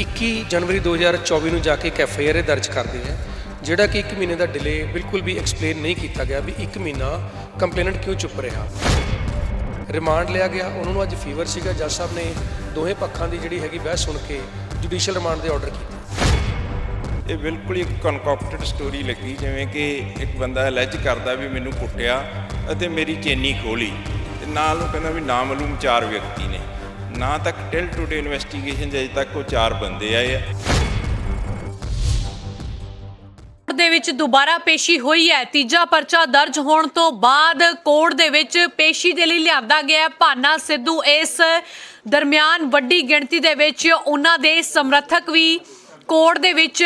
21 ਜਨਵਰੀ 2024 ਨੂੰ ਜਾ ਕੇ ਇੱਕ ਐਫ ਆਈ ਆਰ ਦਰਜ ਕਰਦੇ ਹੈ, ਜਿਹੜਾ ਕਿ 1 ਮਹੀਨੇ ਦਾ ਡਿਲੇ ਬਿਲਕੁਲ ਵੀ ਐਕਸਪਲੇਨ ਨਹੀਂ ਕੀਤਾ ਗਿਆ ਵੀ 1 ਮਹੀਨਾ ਕੰਪਲੇਨੈਂਟ ਕਿਉਂ ਚੁੱਪ ਰਿਹਾ। ਰਿਮਾਂਡ ਲਿਆ ਗਿਆ, ਉਹਨਾਂ ਨੂੰ ਅੱਜ ਫੀਵਰ ਸੀਗਾ, ਜੱਜ ਸਾਹਿਬ ਨੇ ਦੋਹੇ ਪੱਖਾਂ ਦੀ ਜਿਹੜੀ ਹੈਗੀ ਬਹਿਸ ਸੁਣ ਕੇ ਜੁਡੀਸ਼ੀਅਲ ਰਿਮਾਂਡ ਦੇ ਆਰਡਰ ਕੀਤੇ। ਇਹ ਬਿਲਕੁਲ ਇੱਕ ਕਨਕੌਕਟਡ ਸਟੋਰੀ ਲੱਗੀ, ਜਿਵੇਂ ਕਿ ਇੱਕ ਬੰਦਾ ਅਲੈਜ ਕਰਦਾ ਵੀ ਮੈਨੂੰ ਕੁੱਟਿਆ ਅਤੇ ਮੇਰੀ ਚੇਨੀ ਖੋਲੀ। ਤੇ ਨਾਲ ਉਹ ਕਹਿੰਦਾ ਵੀ ਨਾਮਾਲੂਮ ਚਾਰ ਵਿਅਕਤੀ ਨੇ। ਨਾ ਤੱਕ ਟਿਲ ਟੂਡੇ ਇਨਵੈਸਟੀਗੇਸ਼ਨ ਅਜੇ ਤੱਕ ਉਹ ਚਾਰ ਬੰਦੇ ਆਏ ਆ। ਕੋਰਟ ਦੇ ਵਿੱਚ ਦੁਬਾਰਾ ਪੇਸ਼ੀ ਹੋਈ ਹੈ। ਤੀਜਾ ਪਰਚਾ ਦਰਜ ਹੋਣ ਤੋਂ ਬਾਅਦ ਕੋਰਟ ਦੇ ਵਿੱਚ ਪੇਸ਼ੀ ਦੇ ਲਈ ਲਿਆਂਦਾ ਗਿਆ ਭਾਨਾ ਸਿੱਧੂ ਇਸ ਦਰਮਿਆਨ ਵੱਡੀ ਗਿਣਤੀ ਦੇ ਵਿੱਚ ਉਹਨਾਂ ਦੇ ਸਮਰਥਕ ਵੀ ਕੋਰਟ ਦੇ ਵਿੱਚ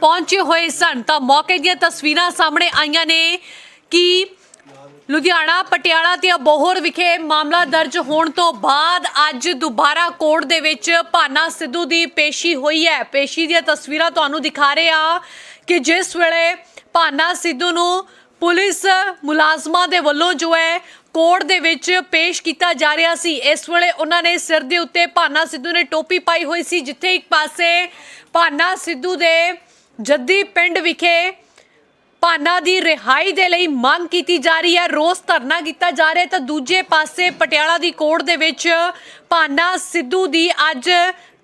ਪਹੁੰਚੇ ਹੋਏ ਸਨ। ਤਾਂ ਮੌਕੇ ਦੀਆਂ ਤਸਵੀਰਾਂ ਸਾਹਮਣੇ ਆਈਆਂ ਨੇ ਕਿ ਲੁਧਿਆਣਾ, ਪਟਿਆਲਾ ਤੇ ਅਬੋਹਰ ਵਿਖੇ ਮਾਮਲਾ ਦਰਜ ਹੋਣ ਤੋਂ ਬਾਅਦ ਅੱਜ ਦੁਬਾਰਾ ਕੋਰਟ ਦੇ ਵਿੱਚ ਭਾਨਾ ਸਿੱਧੂ ਦੀ ਪੇਸ਼ੀ ਹੋਈ ਹੈ। ਪੇਸ਼ੀ ਦੀਆਂ ਤਸਵੀਰਾਂ ਤੁਹਾਨੂੰ ਦਿਖਾ ਰਹੇ ਆ ਕਿ ਜਿਸ ਵੇਲੇ ਭਾਨਾ ਸਿੱਧੂ ਨੂੰ ਪੁਲਿਸ ਮੁਲਾਜ਼ਮਾਂ ਦੇ ਵੱਲੋਂ ਜੋ ਹੈ ਕੋਰਟ ਦੇ ਵਿੱਚ ਪੇਸ਼ ਕੀਤਾ ਜਾ ਰਿਹਾ ਸੀ। ਇਸ ਵੇਲੇ ਉਹਨਾਂ ਨੇ ਸਿਰ ਦੇ ਉੱਤੇ ਭਾਨਾ ਸਿੱਧੂ ਨੇ ਟੋਪੀ ਪਾਈ ਹੋਈ ਸੀ, ਜਿੱਥੇ ਇੱਕ ਪਾਸੇ ਭਾਨਾ ਸਿੱਧੂ ਦੇ ਜੱਦੀ ਪਿੰਡ ਵਿਖੇ ਭਾਨਾ ਦੀ ਰਿਹਾਈ ਦੇ ਲਈ ਮੰਗ ਕੀਤੀ ਜਾ ਰਹੀ ਹੈ। ਰੋਸ ਧਰਨਾ ਕੀਤਾ ਜਾ ਰਿਹਾ ਤਾਂ ਦੂਜੇ ਪਾਸੇ ਪਟਿਆਲਾ ਦੀ ਕੋਰਟ ਦੇ ਵਿੱਚ ਭਾਨਾ ਸਿੱਧੂ ਦੀ ਅੱਜ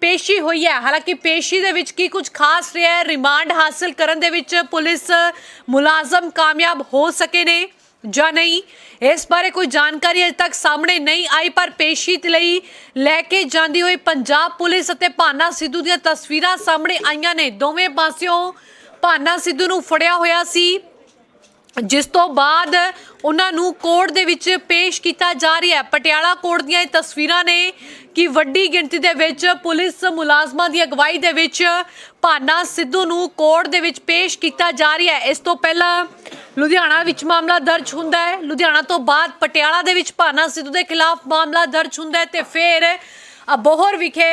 ਪੇਸ਼ੀ ਹੋਈ ਹੈ। ਹਾਲਾਂਕਿ ਪੇਸ਼ੀ ਦੇ ਵਿੱਚ ਕੀ ਕੁਝ ਖਾਸ ਰਿਹਾ ਹੈ? ਰਿਮਾਂਡ ਹਾਸਲ ਕਰਨ ਦੇ ਵਿੱਚ ਪੁਲਿਸ ਮੁਲਾਜ਼ਮ ਕਾਮਯਾਬ ਹੋ ਸਕੇ ਨੇ ਜਾਂ ਨਹੀਂ? ਇਸ ਬਾਰੇ ਕੋਈ ਜਾਣਕਾਰੀ ਅਜੇ ਤੱਕ ਸਾਹਮਣੇ ਨਹੀਂ ਆਈ, ਪਰ ਪੇਸ਼ੀ ਦੇ ਲਈ ਲੈ ਕੇ ਜਾਂਦੀ ਹੋਈ ਪੰਜਾਬ ਪੁਲਿਸ ਅਤੇ ਭਾਨਾ ਸਿੱਧੂ ਦੀਆਂ ਤਸਵੀਰਾਂ ਸਾਹਮਣੇ ਆਈਆਂ ਨੇ। ਦੋਵੇਂ ਪਾਸਿਓਂ ਭਾਨਾ ਸਿੱਧੂ ਨੂੰ ਫੜਿਆ ਹੋਇਆ ਸੀ, ਜਿਸ ਤੋਂ ਬਾਅਦ ਉਹਨਾਂ ਨੂੰ ਕੋਰਟ ਦੇ ਵਿੱਚ ਪੇਸ਼ ਕੀਤਾ ਜਾ ਰਿਹਾ ਹੈ। ਪਟਿਆਲਾ ਕੋਰਟ ਦੀਆਂ ਇਹ ਤਸਵੀਰਾਂ ਨੇ ਕਿ ਵੱਡੀ ਗਿਣਤੀ ਦੇ ਵਿੱਚ ਪੁਲਿਸ ਮੁਲਾਜ਼ਮਾਂ ਦੀ ਅਗਵਾਈ ਦੇ ਵਿੱਚ ਭਾਨਾ ਸਿੱਧੂ ਨੂੰ ਕੋਰਟ ਦੇ ਵਿੱਚ ਪੇਸ਼ ਕੀਤਾ ਜਾ ਰਿਹਾ ਹੈ। ਇਸ ਤੋਂ ਪਹਿਲਾਂ ਲੁਧਿਆਣਾ ਵਿੱਚ ਮਾਮਲਾ ਦਰਜ ਹੁੰਦਾ ਹੈ। ਲੁਧਿਆਣਾ ਤੋਂ ਬਾਅਦ ਪਟਿਆਲਾ ਦੇ ਵਿੱਚ ਭਾਨਾ ਸਿੱਧੂ ਦੇ ਖਿਲਾਫ ਮਾਮਲਾ ਦਰਜ ਹੁੰਦਾ ਹੈ ਤੇ ਫਿਰ ਅਬੋਹਰ ਵਿਖੇ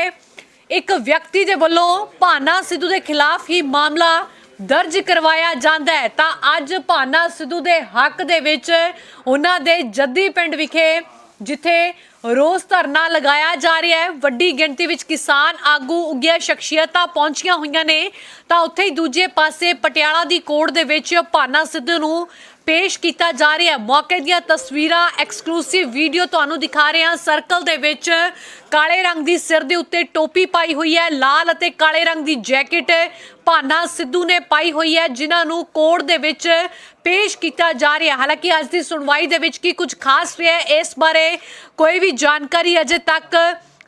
ਇੱਕ ਵਿਅਕਤੀ ਦੇ ਵੱਲੋਂ ਭਾਨਾ ਸਿੱਧੂ ਦੇ ਖਿਲਾਫ ਹੀ ਮਾਮਲਾ ਦਰਜ ਕਰਵਾਇਆ ਜਾਂਦਾ ਹੈ। ਤਾਂ ਅੱਜ ਭਾਨਾ ਸਿੱਧੂ ਦੇ ਹੱਕ ਦੇ ਵਿੱਚ ਉਹਨਾਂ ਦੇ ਜੱਦੀ ਪਿੰਡ ਵਿਖੇ ਜਿੱਥੇ ਰੋਸ ਧਰਨਾ ਲਗਾਇਆ ਜਾ ਰਿਹਾ ਹੈ, ਵੱਡੀ ਗਿਣਤੀ ਵਿੱਚ ਕਿਸਾਨ ਆਗੂ ਉੱਗੀਆਂ ਸ਼ਖਸੀਅਤਾਂ ਪਹੁੰਚੀਆਂ ਹੋਈਆਂ ਨੇ। ਤਾਂ ਉੱਥੇ ਹੀ ਦੂਜੇ ਪਾਸੇ ਪਟਿਆਲਾ ਦੀ ਕੋਰਟ ਦੇ ਵਿੱਚ ਭਾਨਾ ਸਿੱਧੂ ਨੂੰ ਪੇਸ਼ ਕੀਤਾ ਜਾ ਰਿਹਾ ਮੌਕੇ ਦੀਆਂ ਤਸਵੀਰਾਂ ਐਕਸਕਲੂਸਿਵ ਵੀਡੀਓ ਤੁਹਾਨੂੰ ਦਿਖਾ ਰਹੇ ਹਾਂ। ਸਰਕਲ ਦੇ ਵਿੱਚ ਕਾਲੇ ਰੰਗ ਦੀ ਸਿਰ ਦੇ ਉੱਤੇ ਟੋਪੀ ਪਾਈ ਹੋਈ ਹੈ। ਲਾਲ ਅਤੇ ਕਾਲੇ ਰੰਗ ਦੀ ਜੈਕਟ ਭਾਨਾ ਸਿੱਧੂ ਨੇ ਪਾਈ ਹੋਈ ਹੈ, ਜਿਨ੍ਹਾਂ ਨੂੰ ਕੋਰਟ ਦੇ ਵਿੱਚ ਪੇਸ਼ ਕੀਤਾ ਜਾ ਰਿਹਾ ਹਾਲਾਂਕਿ ਅੱਜ ਦੀ ਸੁਣਵਾਈ ਦੇ ਵਿੱਚ ਕੀ ਕੁਝ ਖਾਸ ਰਿਹਾ ਇਸ ਬਾਰੇ ਕੋਈ ਵੀ ਜਾਣਕਾਰੀ ਅਜੇ ਤੱਕ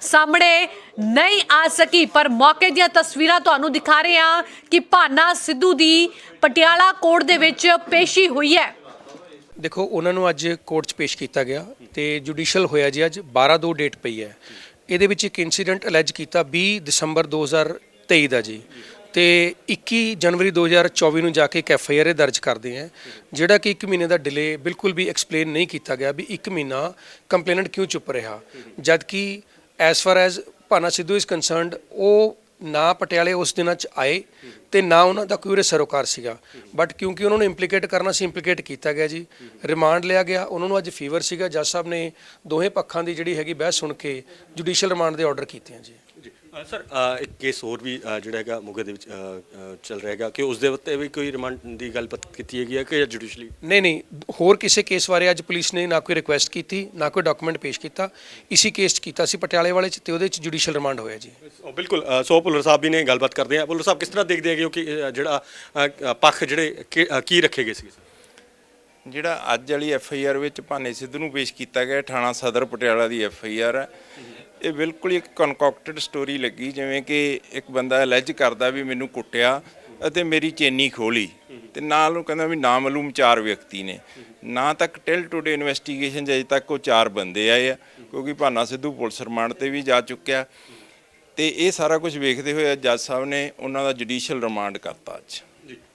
ਸਾਹਮਣੇ ਨਹੀਂ ਆ ਸਕੀ, ਪਰ ਮੌਕੇ ਦੀਆਂ ਤਸਵੀਰਾਂ ਤੁਹਾਨੂੰ ਦਿਖਾ ਰਹੇ ਹਾਂ ਕਿ ਭਾਨਾ ਸਿੱਧੂ ਦੀ ਪਟਿਆਲਾ ਕੋਰਟ ਦੇ ਵਿੱਚ ਪੇਸ਼ੀ ਹੋਈ ਹੈ। ਦੇਖੋ, ਉਹਨਾਂ ਨੂੰ ਅੱਜ ਕੋਰਟ 'ਚ ਪੇਸ਼ ਕੀਤਾ ਗਿਆ ਤੇ ਜੁਡੀਸ਼ੀਅਲ ਹੋਇਆ ਜੀ ਅੱਜ 12 ਦੋ ਡੇਟ ਪਈ ਹੈ। ਇਹਦੇ ਵਿੱਚ ਇੱਕ ਇਨਸੀਡੈਂਟ ਅਲੈਜ ਕੀਤਾ 20 ਦਸੰਬਰ 2023 ਦਾ ਜੀ ਤੇ 21 ਜਨਵਰੀ 2024 ਨੂੰ ਜਾ ਕੇ ਇੱਕ ਐਫ ਆਈ ਆਰ ਦਰਜ ਕਰਦੇ ਹੈ, ਜਿਹੜਾ ਕਿ 1 ਮਹੀਨੇ ਦਾ ਡਿਲੇ ਬਿਲਕੁਲ ਵੀ ਐਕਸਪਲੇਨ ਨਹੀਂ ਕੀਤਾ ਗਿਆ ਵੀ 1 ਮਹੀਨਾ ਕੰਪਲੇਨੈਂਟ ਕਿਉਂ ਚੁੱਪ ਰਿਹਾ। ਜਦ ਕਿ as far as Bhana Sidhu is concerned ਉਹ ਨਾ ਪਟਿਆਲੇ ਉਸ ਦਿਨਾਂ ਚ ਆਏ ਤੇ ਨਾ ਉਹਨਾਂ ਦਾ ਕੋਈ ਉਰੇ ਸਰੋਕਾਰ ਸੀਗਾ। ਬਟ ਕਿਉਂਕਿ ਉਹਨਾਂ ਨੂੰ ਇੰਪਲੀਕੇਟ ਕਰਨਾ ਸੀ ਇੰਪਲੀਕੇਟ ਕੀਤਾ ਗਿਆ ਜੀ। ਰਿਮਾਂਡ ਲਿਆ ਗਿਆ, ਉਹਨਾਂ ਨੂੰ ਅੱਜ ਫੀਵਰ ਸੀਗਾ। ਜੱਜ ਸਾਹਿਬ ਨੇ ਦੋਹੇ ਪੱਖਾਂ ਦੀ ਜਿਹੜੀ ਹੈਗੀ ਬਹਿਸ ਸੁਣ ਕੇ ਜੁਡੀਸ਼ੀਅਲ ਰਿਮਾਂਡ ਦੇ ਆਰਡਰ ਕੀਤੇ ਆ ਜੀ ਸਰ ਇੱਕ ਕੇਸ ਹੋਰ ਵੀ ਜਿਹੜਾ ਹੈਗਾ ਮੋਗੇ ਦੇ ਵਿੱਚ ਚੱਲ ਰਿਹਾ ਹੈਗਾ ਕਿ ਉਸ ਦੇ ਉੱਤੇ ਵੀ ਕੋਈ ਰਿਮਾਂਡ ਦੀ ਗੱਲਬਾਤ ਕੀਤੀ ਹੈਗੀ ਹੈ ਕਿ ਜੁਡੀਸ਼ਲੀ ਨਹੀਂ ਨਹੀਂ ਹੋਰ ਕਿਸੇ ਕੇਸ ਬਾਰੇ ਅੱਜ ਪੁਲਿਸ ਨੇ ਨਾ ਕੋਈ ਰਿਕੁਐਸਟ ਕੀਤੀ ਨਾ ਕੋਈ ਡਾਕੂਮੈਂਟ ਪੇਸ਼ ਕੀਤਾ। ਇਸੀ ਕੇਸ 'ਚ ਕੀਤਾ ਸੀ ਪਟਿਆਲੇ ਵਾਲੇ 'ਚ ਤੇ ਉਹਦੇ 'ਚ ਜੁਡੀਸ਼ੀਅਲ ਰਿਮਾਂਡ ਹੋਇਆ ਜੀ। ਬਿਲਕੁਲ ਸੋ ਭੁੱਲਰ ਸਾਹਿਬ ਵੀ ਨੇ ਗੱਲਬਾਤ ਕਰਦੇ ਆ। ਭੁੱਲਰ ਸਾਹਿਬ ਕਿਸ ਤਰ੍ਹਾਂ ਦੇਖਦੇ ਹੈਗੇ ਹੋ ਕਿ ਜਿਹੜਾ ਪੱਖ ਜਿਹੜੇ ਕੀ ਰੱਖੇ ਗਏ ਸੀ ਜਿਹੜਾ ਅੱਜ ਵਾਲੀ ਐਫ ਆਈ ਆਰ ਵਿੱਚ ਭਾਨੇ ਸਿੱਧੂ ਨੂੰ ਪੇਸ਼ ਕੀਤਾ ਗਿਆ ਥਾਣਾ ਸਦਰ ਪਟਿਆਲਾ ਦੀ ਐਫ ਆਈ ਆਰ ਹੈ। ਇਹ ਬਿਲਕੁਲ ਇੱਕ ਕਨਕੌਕਟਡ ਸਟੋਰੀ ਲੱਗੀ, ਜਿਵੇਂ ਕਿ ਇੱਕ ਬੰਦਾ ਅਲੈਜ ਕਰਦਾ ਵੀ ਮੈਨੂੰ ਕੁੱਟਿਆ ਅਤੇ ਮੇਰੀ ਚੇਨੀ ਖੋਲੀ ਤੇ ਨਾਲ ਉਹ ਕਹਿੰਦਾ ਵੀ ਨਾਮਾਲੂਮ ਚਾਰ ਵਿਅਕਤੀ ਨੇ। ਨਾ ਤੱਕ ਟਿਲ ਟੂਡੇ ਇਨਵੈਸਟੀਗੇਸ਼ਨ ਅਜੇ ਤੱਕ ਉਹ ਚਾਰ ਬੰਦੇ ਆਏ ਆ, ਕਿਉਂਕਿ ਭਾਨਾ ਸਿੱਧੂ ਪੁਲਿਸ ਰਿਮਾਂਡ ਤੇ ਵੀ ਜਾ ਚੁੱਕਿਆ ਤੇ ਇਹ ਸਾਰਾ ਕੁਝ ਵੇਖਦੇ ਹੋਏ ਜੱਜ ਸਾਹਿਬ ਨੇ ਉਹਨਾਂ ਦਾ ਜੁਡੀਸ਼ੀਅਲ ਰਿਮਾਂਡ ਕਰਤਾ ਅੱਜ।